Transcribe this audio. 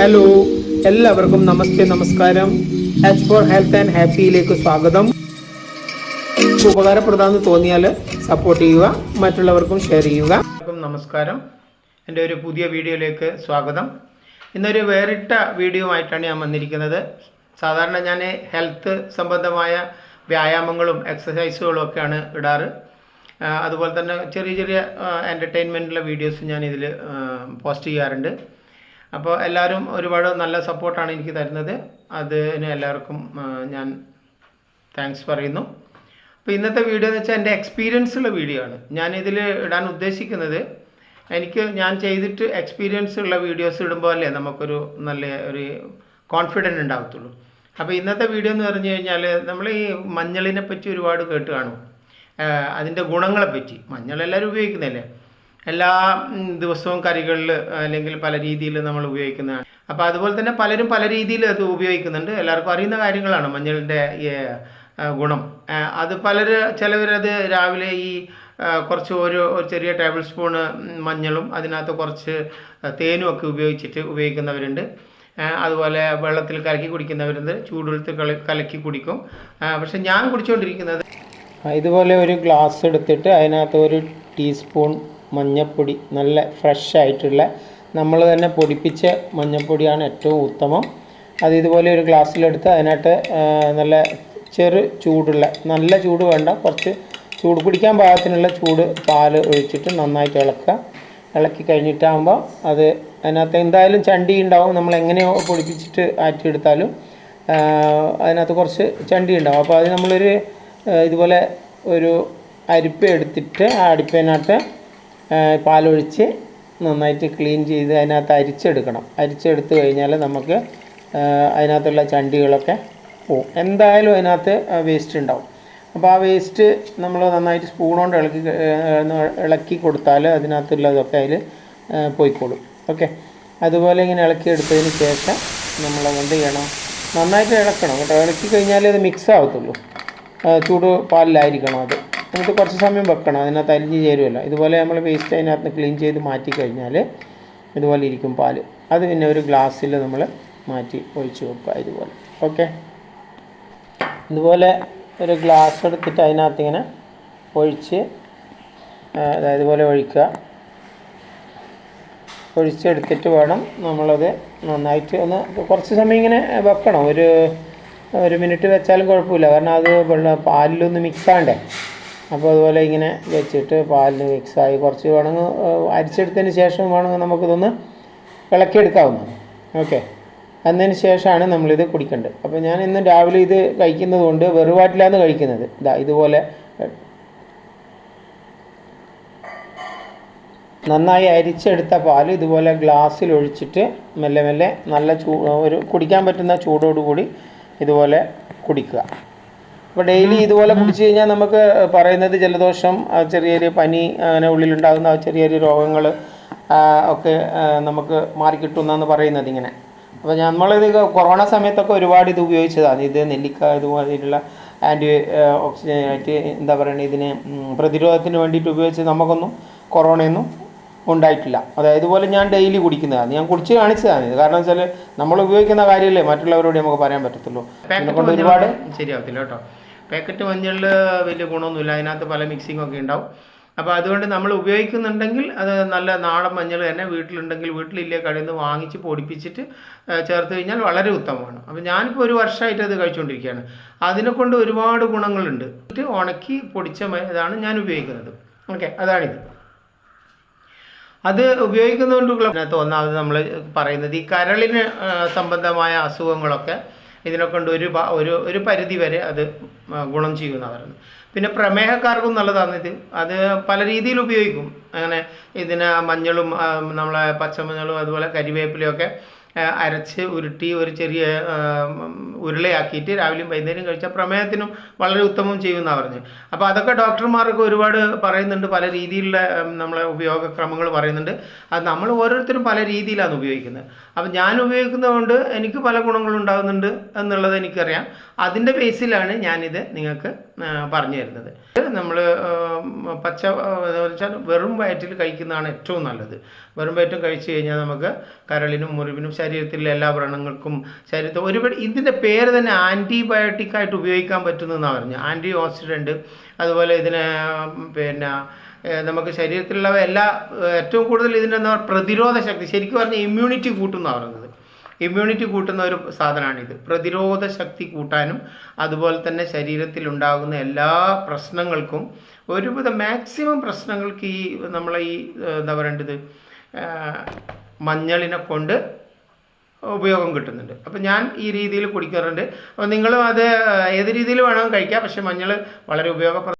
Hello എല്ലാവർക്കും നമസ്തേ നമസ്കാരം. എച്ച് ഫോർ ഹെൽത്ത് ആൻഡ് ഹാപ്പിയിലേക്ക് സ്വാഗതം. ഉപകാരപ്രദമെന്ന് തോന്നിയാൽ സപ്പോർട്ട് ചെയ്യുക മറ്റുള്ളവർക്കും ഷെയർ ചെയ്യുക. നമസ്കാരം. എന്റെ ഒരു പുതിയ വീഡിയോയിലേക്ക് സ്വാഗതം. ഇന്നൊരു വേറിട്ട വീഡിയോ ആയിട്ടാണ് ഞാൻ വന്നിരിക്കുന്നത്. സാധാരണ ഞാൻ ഹെൽത്ത് സംബന്ധമായ വ്യായാമങ്ങളും എക്സസൈസുകളും ഒക്കെയാണ് ഇടാറ്. അതുപോലെ തന്നെ ചെറിയ ചെറിയ എന്റർടൈൻമെന്റുള്ള വീഡിയോസ് ഞാൻ ഇതിൽ പോസ്റ്റ് ചെയ്യാറുണ്ട്. അപ്പോൾ എല്ലാവരും ഒരുപാട് നല്ല സപ്പോർട്ടാണ് എനിക്ക് തരുന്നത്. അതിന് എല്ലാവർക്കും ഞാൻ താങ്ക്സ് പറയുന്നു. അപ്പോൾ ഇന്നത്തെ വീഡിയോ എന്ന് വെച്ചാൽ എന്റെ എക്സ്പീരിയൻസ് ഉള്ള വീഡിയോ ആണ്. ഞാൻ ഞാനിതിൽ ഇടാൻ ഉദ്ദേശിക്കുന്നത് എനിക്ക് ഞാൻ ചെയ്തിട്ട് എക്സ്പീരിയൻസ് ഉള്ള വീഡിയോസ് ഇടുമ്പോൾ അല്ലേ നമുക്കൊരു നല്ല ഒരു കോൺഫിഡന്റ് ഉണ്ടാകത്തുള്ളൂ അപ്പോൾ ഇന്നത്തെ വീഡിയോ എന്ന് പറഞ്ഞു കഴിഞ്ഞാൽ നമ്മൾ ഈ മഞ്ഞളിനെ പറ്റി ഒരുപാട് കേട്ട് കാണും. അതിന്റെ ഗുണങ്ങളെപ്പറ്റി മഞ്ഞൾ എല്ലാവരും ഉപയോഗിക്കുന്നതല്ലേ? എല്ലാ ദിവസവും കറികളിൽ അല്ലെങ്കിൽ പല രീതിയിൽ നമ്മൾ ഉപയോഗിക്കുന്നതാണ്. അപ്പോൾ അതുപോലെ തന്നെ പലരും പല രീതിയിൽ അത് ഉപയോഗിക്കുന്നുണ്ട്. എല്ലാവർക്കും അറിയുന്ന കാര്യങ്ങളാണ്. മഞ്ഞളിന്റെ ഗുണം. അത് പലർ ചിലവരത് രാവിലെ ഈ കുറച്ച് ഒരു ചെറിയ ടേബിൾ സ്പൂണ് മഞ്ഞളും അതിനകത്ത് കുറച്ച് തേനും ഒക്കെ ഉപയോഗിച്ചിട്ട് ഉപയോഗിക്കുന്നവരുണ്ട്. അതുപോലെ വെള്ളത്തിൽ കലക്കി കുടിക്കുന്നവരുണ്ട്. ചൂടുവെള്ളത്തിൽ കലക്കി കുടിക്കും. പക്ഷെ ഞാൻ കുടിച്ചുകൊണ്ടിരിക്കുന്നത് ഇതുപോലെ ഒരു ഗ്ലാസ് എടുത്തിട്ട് അതിനകത്ത് ഒരു ടീസ്പൂൺ മഞ്ഞൾപ്പൊടി നല്ല ഫ്രഷ് ആയിട്ടുള്ള നമ്മൾ തന്നെ പൊടിപ്പിച്ച മഞ്ഞൾപ്പൊടിയാണ് ഏറ്റവും ഉത്തമം. അത് ഇതുപോലെ ഒരു ഗ്ലാസ്സിലെടുത്ത് അതിനകത്ത് നല്ല ചെറു ചൂടുള്ള നല്ല ചൂട് വേണ്ട കുറച്ച് ചൂട് പിടിക്കാൻ പാകത്തിനുള്ള ചൂട് പാൽ ഒഴിച്ചിട്ട് നന്നായിട്ട് ഇളക്കുക. ഇളക്കി കഴിഞ്ഞിട്ടാകുമ്പോൾ അത് അതിനകത്ത് എന്തായാലും ചണ്ടി ഉണ്ടാവും നമ്മൾ എങ്ങനെയോ പൊടിപ്പിച്ചിട്ട് ആറ്റിയെടുത്താലും അതിനകത്ത് കുറച്ച് ചണ്ടി ഉണ്ടാവും. അപ്പോൾ അത് നമ്മളൊരു ഇതുപോലെ ഒരു അരിപ്പ എടുത്തിട്ട് ആ അരിപ്പേനകത്ത് പാലൊഴിച്ച് നന്നായിട്ട് ക്ലീൻ ചെയ്ത് അതിനകത്ത് അരിച്ചെടുക്കണം. അരിച്ചെടുത്ത് കഴിഞ്ഞാൽ നമുക്ക് അതിനകത്തുള്ള ചണ്ടികളൊക്കെ പോവും. എന്തായാലും അതിനകത്ത് വേസ്റ്റ് ഉണ്ടാവും. അപ്പോൾ ആ വേസ്റ്റ് നമ്മൾ നന്നായിട്ട് സ്പൂൺ കൊണ്ട് ഇളക്കി ഇളക്കി കൊടുത്താൽ അതിനകത്തുള്ളതൊക്കെ അതിൽ പോയിക്കോളും. ഓക്കെ? അതുപോലെ ഇങ്ങനെ ഇളക്കി എടുത്തതിന് ശേഷം നമ്മൾ എന്ത് ചെയ്യണം? നന്നായിട്ട് ഇളക്കണം കേട്ടോ. ഇളക്കി കഴിഞ്ഞാലേ അത് മിക്സ് ആവത്തുള്ളൂ. ചൂട് പാലിലായിരിക്കണം അത്. എന്നിട്ട് കുറച്ച് സമയം വെക്കണം. അതിനകത്ത് അരിഞ്ഞ് ചേരുമല്ലോ ഇതുപോലെ നമ്മൾ വേസ്റ്റ് അതിനകത്ത് ക്ലീൻ ചെയ്ത് മാറ്റി കഴിഞ്ഞാൽ ഇതുപോലെ ഇരിക്കും പാൽ അത് പിന്നെ ഒരു ഗ്ലാസ്സിൽ നമ്മൾ മാറ്റി ഒഴിച്ച് വെക്കുക ഇതുപോലെ. ഓക്കെ ഇതുപോലെ ഒരു ഗ്ലാസ് എടുത്തിട്ട് അതിനകത്ത് ഇങ്ങനെ ഒഴിച്ച് അതായത് ഇതുപോലെ ഒഴിക്കുക. ഒഴിച്ചെടുത്തിട്ട് വേണം നമ്മളത് നന്നായിട്ട് ഒന്ന് കുറച്ച് സമയം ഇങ്ങനെ വെക്കണം. ഒരു ഒരു മിനിറ്റ് വെച്ചാലും കുഴപ്പമില്ല. കാരണം അത് പാലിലൊന്ന് മിക്സ് ആണ്ടേ അപ്പോൾ അതുപോലെ ഇങ്ങനെ വെച്ചിട്ട് പാലിൽ മിക്സായി കുറച്ച് വേണമെങ്കിൽ അരിച്ചെടുത്തതിന് ശേഷം വേണമെങ്കിൽ നമുക്കിതൊന്ന് ഇളക്കിയെടുക്കാവുന്നതാണ്. ഓക്കെ. അതിന് ശേഷമാണ് നമ്മളിത് കുടിക്കേണ്ടത്. അപ്പോൾ ഞാൻ ഇന്ന് രാവിലെ ഇത് കഴിക്കുന്നത് കൊണ്ട് വെറുവാറ്റിലാണ് കഴിക്കുന്നത്. ഇതാ ഇതുപോലെ നന്നായി അരിച്ചെടുത്ത പാൽ ഇതുപോലെ ഗ്ലാസ്സിൽ ഒഴിച്ചിട്ട് മെല്ലെ മെല്ലെ നല്ല ചൂ ഒരു കുടിക്കാൻ പറ്റുന്ന ചൂടോടുകൂടി ഇതുപോലെ കുടിക്കുക. അപ്പോൾ ഡെയിലി ഇതുപോലെ കുടിച്ചു കഴിഞ്ഞാൽ നമുക്ക് പറയുന്നത് ജലദോഷം ചെറിയ ചെറിയ പനി അങ്ങനെ ഉള്ളിലുണ്ടാകുന്ന ചെറിയ ചെറിയ രോഗങ്ങൾ ഒക്കെ നമുക്ക് മാറിക്കിട്ടുന്നാന്ന് പറയുന്നത് ഇങ്ങനെ. അപ്പോൾ നമ്മളിത് കൊറോണ സമയത്തൊക്കെ ഒരുപാട് ഇത് ഉപയോഗിച്ചതാണ്. ഇത് നെല്ലിക്ക ഇതുപോലെയുള്ള ആന്റി ഓക്സിജൻ ആയിട്ട് എന്താ പറയുക ഇതിന് പ്രതിരോധത്തിന് വേണ്ടിയിട്ട് ഉപയോഗിച്ച് നമുക്കൊന്നും കൊറോണയൊന്നും ഉണ്ടായിട്ടില്ല. അതായത് ഇതുപോലെ ഞാൻ ഡെയിലി കുടിക്കുന്നതാണ്. ഞാൻ കുടിച്ച് കാണിച്ചതാണ് ഇത്. കാരണം വെച്ചാൽ നമ്മൾ ഉപയോഗിക്കുന്ന കാര്യമല്ലേ മറ്റുള്ളവരോട് നമുക്ക് പറയാൻ പറ്റത്തുള്ളൂ. കൊണ്ട് ഒരുപാട് ശരിയാവത്തില്ല കേട്ടോ. പാക്കറ്റ് മഞ്ഞളിൽ വലിയ ഗുണമൊന്നുമില്ല. അതിനകത്ത് പല മിക്സിംഗ് ഒക്കെ ഉണ്ടാവും. അപ്പോൾ അതുകൊണ്ട് നമ്മൾ ഉപയോഗിക്കുന്നുണ്ടെങ്കിൽ അത് നല്ല നാടൻ മഞ്ഞൾ തന്നെ വീട്ടിലുണ്ടെങ്കിൽ വീട്ടിലില്ലേ കടയിൽ വാങ്ങിച്ച് പൊടിപ്പിച്ചിട്ട് ചേർത്ത് കഴിഞ്ഞാൽ വളരെ ഉത്തമമാണ്. അപ്പോൾ ഞാനിപ്പോൾ ഒരു വർഷമായിട്ട് അത് കഴിച്ചുകൊണ്ടിരിക്കുകയാണ്. അതിനെ കൊണ്ട് ഒരുപാട് ഗുണങ്ങളുണ്ട്. ഉണക്കി പൊടിച്ച ഇതാണ് ഞാൻ ഉപയോഗിക്കുന്നത്. ഓക്കെ അതാണിത്. അത് ഉപയോഗിക്കുന്നതുകൊണ്ടുള്ള ഒന്നാമത് നമ്മൾ പറയുന്നത് ഈ കരളിന് സംബന്ധമായ അസുഖങ്ങളൊക്കെ ഇതിനെ ഉണ്ട് ഒരു ഒരു ഒരു പരിധി വരെ അത് ഗുണം ചെയ്യുന്നതാണ് പിന്നെ പ്രമേഹക്കാർക്കും നല്ലതാണ് ഇത്. അത് പല രീതിയിൽ ഉപയോഗിക്കും. അങ്ങനെ ഇതിന് മഞ്ഞളും നമ്മളെ പച്ചമഞ്ഞളും അതുപോലെ കരിവേപ്പിലയും ഒക്കെ ആ, അരച്ച് ഉരുട്ടി ഒരു ചെറിയ ഉരുളയാക്കിയിട്ട് രാവിലെയും വൈകുന്നേരം കഴിച്ചാൽ പ്രമേഹത്തിനും വളരെ ഉത്തമം ചെയ്യുമെന്നാണ് പറഞ്ഞത്. അപ്പോൾ അതൊക്കെ ഡോക്ടർമാർക്ക് ഒരുപാട് പറയുന്നുണ്ട് പല രീതിയിലുള്ള നമ്മളെ ഉപയോഗക്രമങ്ങൾ പറയുന്നുണ്ട്. അത് നമ്മൾ ഓരോരുത്തരും പല രീതിയിലാണ് ഉപയോഗിക്കുന്നത്. അപ്പോൾ ഞാൻ ഉപയോഗിക്കുന്നതുകൊണ്ട് എനിക്ക് പല ഗുണങ്ങളും ഉണ്ടാകുന്നുണ്ട് എന്നുള്ളത് എനിക്കറിയാം. അതിന്റെ ബേസിലാണ് ഞാനിത് നിങ്ങൾക്ക് പറഞ്ഞു തരുന്നത്. നമ്മൾ പച്ച വെച്ചാൽ വെറും വയറ്റിൽ കഴിക്കുന്നതാണ് ഏറ്റവും നല്ലത്. വെറും വയറ്റും കഴിച്ചു കഴിഞ്ഞാൽ നമുക്ക് കരളിനും മുറിവിനും ശരീരത്തിലെ എല്ലാ വ്രണങ്ങൾക്കും ശരീരത്തിൽ ഒരുപാട് ഇതിന്റെ പേര് തന്നെ ആന്റിബയോട്ടിക് ആയിട്ട് ഉപയോഗിക്കാൻ പറ്റുന്നതെന്നാണ് പറഞ്ഞു. ആന്റി ഓക്സിഡന്റ് അതുപോലെ ഇതിനെ പിന്നെ നമുക്ക് ശരീരത്തിലുള്ള എല്ലാ ഏറ്റവും കൂടുതൽ ഇതിന്റെ എന്താ പ്രതിരോധ ശക്തി ശരിക്കും പറഞ്ഞാൽ ഇമ്മ്യൂണിറ്റി കൂട്ടുന്നതാണ് പറയുന്നത് ഇമ്മ്യൂണിറ്റി കൂട്ടുന്ന ഒരു സാധനമാണിത് പ്രതിരോധ ശക്തി കൂട്ടാനും അതുപോലെ തന്നെ ശരീരത്തിൽ ഉണ്ടാകുന്ന എല്ലാ പ്രശ്നങ്ങൾക്കും ഒരുവിധ മാക്സിമം പ്രശ്നങ്ങൾക്ക് ഈ നമ്മളെ ഈ എന്താ പറയേണ്ടത്? മഞ്ഞളിനെ കൊണ്ട് ഉപയോഗം കിട്ടുന്നുണ്ട്. അപ്പം ഞാൻ ഈ രീതിയിൽ കുടിക്കാറുണ്ട്. അപ്പോൾ നിങ്ങളും അത് ഏത് രീതിയിൽ വേണമെങ്കിലും കഴിക്കാം. പക്ഷേ മഞ്ഞൾ വളരെ ഉപയോഗപ്രദം